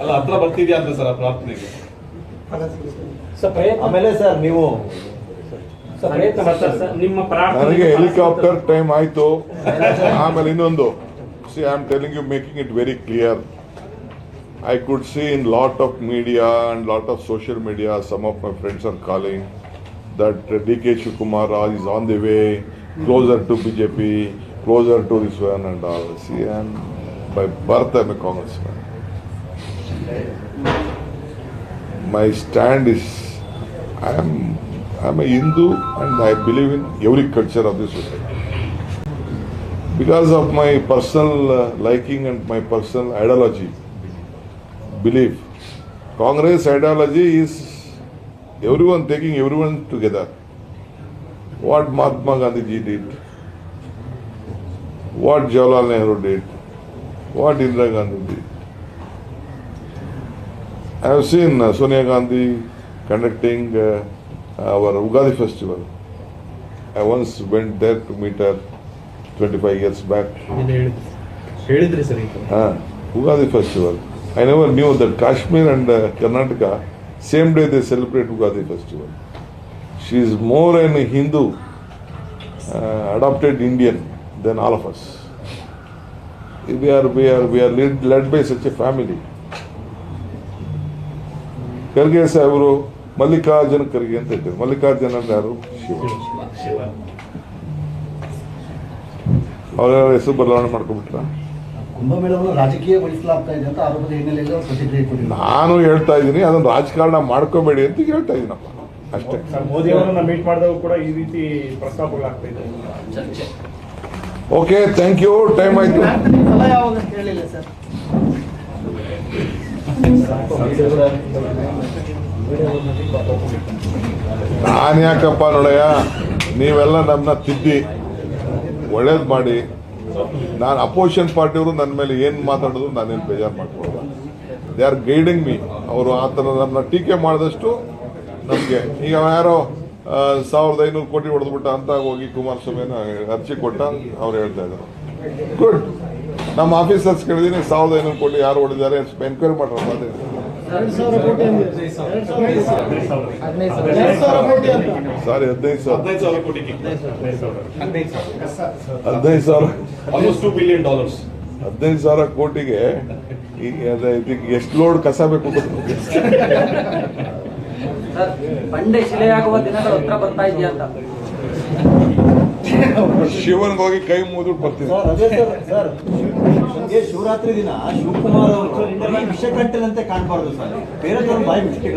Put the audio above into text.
ಅಲ್ಲ ಹತ್ರ ಬರ್ತಿದ್ಯಾ ಅಂತ ಸರ್ ಆ ಪ್ರಾರ್ಥನೆಗೆ? ಆಮೇಲೆ ಸರ್ ನೀವು ಸರ್ ಪ್ರಯತ್ನ ಮಾಡ್ತಾರೆ? ಸರ್ ನಿಮ್ಮ ನನಗೆ ಹೆಲಿಕಾಪ್ಟರ್ ಟೈಮ್ ಆಯ್ತು. ಆಮೇಲೆ ಇನ್ನೊಂದು. See I am telling you making it very clear I could see in lot of media and lot of social media some of my friends are calling that D K Shivakumar is on the way closer to B J P closer to this one one all see and by birth I my Congress congressman. My stand is I am I'm a Hindu and I believe in every culture of this society. Because of my personal uh, liking and my personal ideology, belief, Congress ideology is everyone taking everyone together. What Mahatma Gandhi ji did, what Jawaharlal Nehru did, what Indira Gandhi did. I have seen uh, Sonia Gandhi conducting uh, our Ugadi festival. I once went there to meet her 25 years back. Uh, Ugadi festival. I never knew that Kashmir and uh, Karnataka, same day they celebrate Ugadi festival. She is more an Hindu, uh, adopted Indian than all of us. We are, we are, we are led, led by such a family. Kharge ಸಾಹೇಬರು ಮಲ್ಲಿಕಾರ್ಜುನ ಖರ್ಗೆ ಅಂತ ಇದ್ದಾರೆ. ಮಲ್ಲಿಕಾರ್ಜುನ ಅಂದ್ರೆ ಯಾರು? ಶಿವ. ಶಿವ ಅವರ ಹೆಸರು ಬದಲಾವಣೆ ಮಾಡ್ಕೊಬಿಟ್ರ ನಾನು ಹೇಳ್ತಾ ಇದ್ದೀನಿ ಅದನ್ನ ರಾಜಕಾರಣ ಮಾಡ್ಕೋಬೇಡಿ ಅಂತ ಹೇಳ್ತಾ ಇದ್ದೀನಪ್ಪ. ಅಷ್ಟೇ. ಸರ್ ಮೋದಿ ಅವರನ್ನ ಮೀಟ್ ಮಾಡಿದಾಗ ಕೂಡ ಈ ರೀತಿ ಪ್ರಸ್ತಾಪಗಳಾಗ್ತಾ ಇದೆ ಓಕೆ ಥ್ಯಾಂಕ್ ಯು ಟೈಮ್ ಆಯ್ತು ಫಲ ಯಾವಾಗ ಅಂತ ಹೇಳಿಲ್ಲ ಸರ್ ನಾನು ಯಾಕಪ್ಪ ನೋಡಯ್ಯ, ನೀವೆಲ್ಲ ನಮ್ಮನ್ನ ತಿದ್ದಿ, ಒಳ್ಳೇದು ಮಾಡಿ. ನಾನು ಅಪೋಸಿಷನ್ ಪಾರ್ಟಿಯವರು ನನ್ನ ಮೇಲೆ ಏನು ಮಾತಾಡೋದು ನಾನೇನು ಬೇಜಾರು ಮಾಡ್ಕೊಳ್ಳಲ್ಲ ದೇ ಆರ್ ಗೈಡಿಂಗ್ ಮೀ ಅವರು ಆ ಥರ ನಮ್ಮನ್ನ ಟೀಕೆ ಮಾಡಿದಷ್ಟು ನಮಗೆ. ಈಗ ಯಾರೋ ಸಾವಿರದ ಐನೂರು ಕೋಟಿ ಹೊಡೆದ್ಬಿಟ್ಟ ಅಂತ ಹೋಗಿ ಕುಮಾರಸ್ವಾಮಿನ ಅರ್ಜಿ ಕೊಟ್ಟ ಅವ್ರು ಹೇಳ್ತಾ ಇದ್ದಾರೆ ಗುಡ್ ನಮ್ಮ ಆಫೀಸರ್ಸ್ ಕೇಳಿದೀನಿ ಸಾವಿರದ ಐನೂರು ಕೋಟಿ ಯಾರು ಹೊಡೆದಿದ್ದಾರೆ ಎನ್ಕ್ವೈರಿ ಮಾಡ್ರಪ್ಪ ಅದೇ ಸಾರಿ ಹದಿನೈದು ಸಾವಿರ. ಹದಿನೈದು ಸಾವಿರ. ಕೋಟಿ ಹದಿನೈದು ಸಾವಿರ. ಆಲ್ಮೋಸ್ಟ್ ಟೂ ಬಿಲಿಯನ್ ಡಾಲರ್ಸ್ ಹದಿನೈದು ಸಾವಿರ. ಕೋಟಿಗೆ ಎಷ್ಟು ಲೋಡ್ ಕಸ ಬೇಕು ಬಂಡೆ ಶಿಲೆಯಾಗುವ ದಿನಗಳು ಹತ್ರ ಬರ್ತಾ ಇದೆಯಾ ಅಂತ. ಶಿವನ್ಗೆ ಹೋಗಿ ಕೈ ಮುಗಿದು ಬರ್ತೀನಿ. ನಮಗೆ ಶಿವರಾತ್ರಿ ದಿನ ಶಿವಕುಮಾರ್ ಅವರು ಬರೀ ವಿಷಕಂಠನಂತೆ ಕಾಣಬಾರ್ದು ಸರ್. ಬೇರೆ ಬಾಯಿ ಮಿಸ್ಟೇಕ್